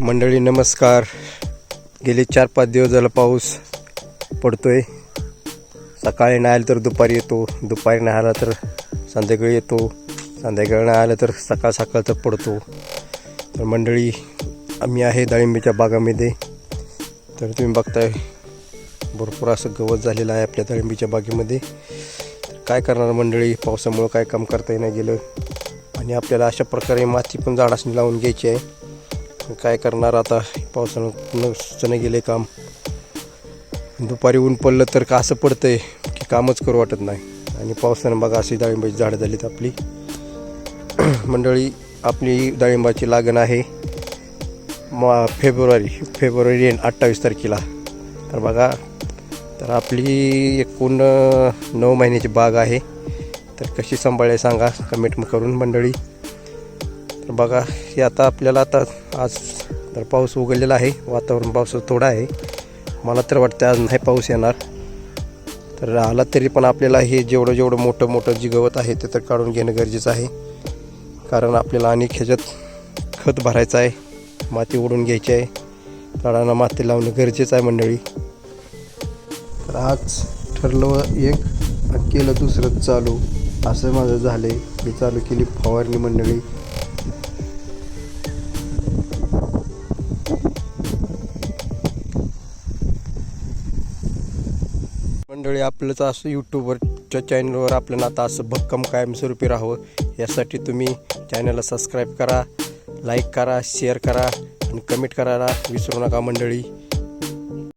मंडळी नमस्कार. गेले चार पाच दिवस झाला पाऊस पडतोय. सकाळी नाही आलं तर दुपारी येतो. दुपारी नाही आला तर संध्याकाळी येतो. संध्याकाळी नाही आलं तर सकाळ सकाळ तर पडतो. तर मंडळी आम्ही आहे डाळिंबीच्या बागामध्ये. तर तुम्ही बघताय भरपूर असं गवत झालेलं आहे आपल्या डाळिंबीच्या बागेमध्ये. तर काय करणार मंडळी पावसामुळं काय काम करता नाही गेलं. आणि आपल्याला अशा प्रकारे माती पण झाडासनी लावून घ्यायची आहे. काय करणार आता? पावसानं न सुचणं गेले काम. दुपारी ऊन पडलं तर का असं पडतंय की कामच करू वाटत नाही. आणि पावसानं बघा अशी डाळिंबाची झाडं झालीत आपली. मंडळी आपली डाळिंबाची लागण आहे मा फेब्रुवारी फेब्रुवारी अठ्ठावीस तारखेला. तर बघा तर आपली एकूण नऊ महिन्याची बाग आहे. तर कशी सांभाळायला सांगा कमेंट करून मंडळी. बघा हे आता आपल्याला आता आज तर पाऊस उघडलेला आहे वातावरण पावसाचं थोडं आहे. मला तर वाटतं आज नाही पाऊस येणार. तर आला तरी पण आपल्याला हे जेवढं जेवढं मोठं मोठं जी गवत आहे ते तर काढून घेणं गरजेचं आहे. कारण आपल्याला अनेक ह्याच्यात खत भरायचं आहे माती ओढून घ्यायची आहे झाडांना माती लावणं गरजेचं आहे मंडळी. तर आज ठरलं एक केलं दुसरं चालू. असं माझं झालं मी चालू केली फवारणी मंडळी. मंडळी आपलंच असं यूट्यूबवरच्या चॅनलवर आपलं आता असं भक्कम कायमस्वरूपी राहावं. यासाठी तुम्ही चॅनलला सबस्क्राईब करा लाईक करा शेअर करा आणि कमेंट करायला विसरू नका मंडळी.